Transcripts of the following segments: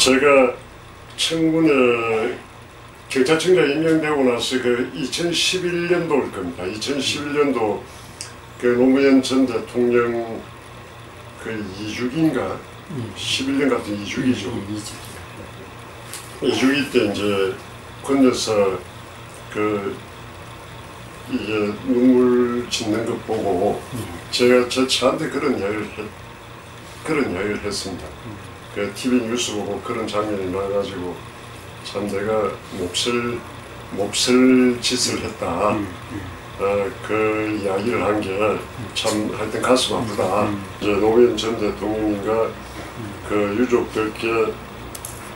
제가 청군에 경찰청장 임명되고 나서 그 2011년도일 겁니다. 2011년도 그 노무현 전 대통령 그 2주기인가 11년 같은 2주기죠. 이주 2주기 때 이제 건너서 그 이게 눈물 짓는 것 보고 제가 제 차한테 그런 이야기를 했, 그런 이야기를 했습니다. 그 TV 뉴스 보고 그런 장면이 나가지고 참 내가 몹쓸 몹쓸 짓을 했다. 어, 그 이야기를 한 게 참 하여튼 가슴 아프다. 이제 노무현 전 대통령인가 그 유족들께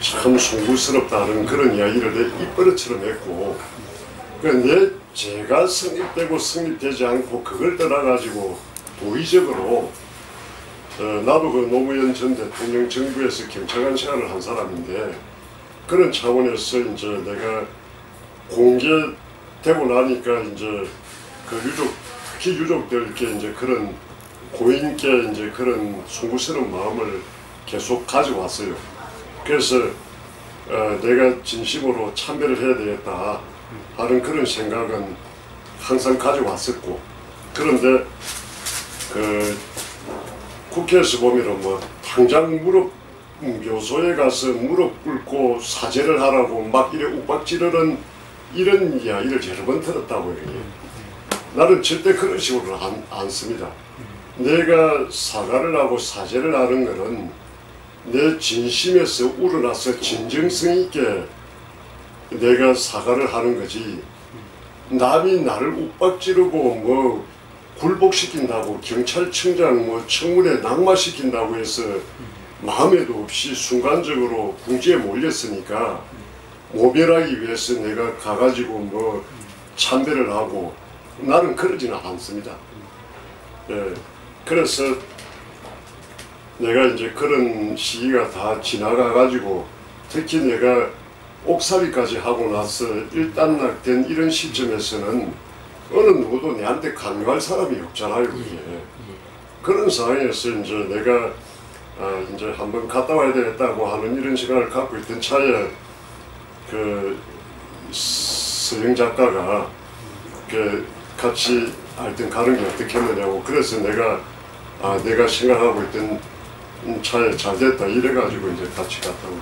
참 송구스럽다는 그런 이야기를 내 입버릇처럼 했고 그내 제가 성립되고 성립되지 않고 그걸 떠나가지고 도의적으로 어, 나도 그 노무현 전 대통령 정부에서 경찰관 생활을 한 사람인데 그런 차원에서 이제 내가 공개되고 나니까 이제 그 유족 피유족들께 이제 그런 고인께 이제 그런 송구스러운 마음을 계속 가져왔어요. 그래서 어, 내가 진심으로 참배를 해야 되겠다 하는 그런 생각은 항상 가져왔었고 그런데 그 국회에서 보면은 뭐 당장 무릎 묘소에 가서 무릎 꿇고 사죄를 하라고 막 이래 욱박지르는 이런 이야기를 여러 번 들었다고 이게 나는 절대 그런 식으로 안, 안 씁니다. 내가 사과를 하고 사죄를 하는 것은 내 진심에서 우러나서 진정성 있게 내가 사과를 하는 거지. 남이 나를 욱박지르고 뭐 굴복시킨다고 경찰청장 뭐 청문회 낙마시킨다고 해서 마음에도 없이 순간적으로 궁지에 몰렸으니까 모멸하기 위해서 내가 가가지고 뭐 참배를 하고 나는 그러지는 않습니다. 예, 그래서 내가 이제 그런 시기가 다 지나가가지고 특히 내가 옥살이까지 하고 나서 일단락된 이런 시점에서는 어느 누구도 내한테 강요할 사람이 없잖아요, 그게. 그런 상황에서 이제 내가 아, 이제 한번 갔다 와야 되겠다 고 하는 이런 시간을 갖고 있던 차에 그 서영 작가가 그 같이 하여튼 가는 게 어떻겠느냐고 그래서 내가 아 내가 생각하고 있던 차에 잘 됐다 이래가지고 이제 같이 갔다 오고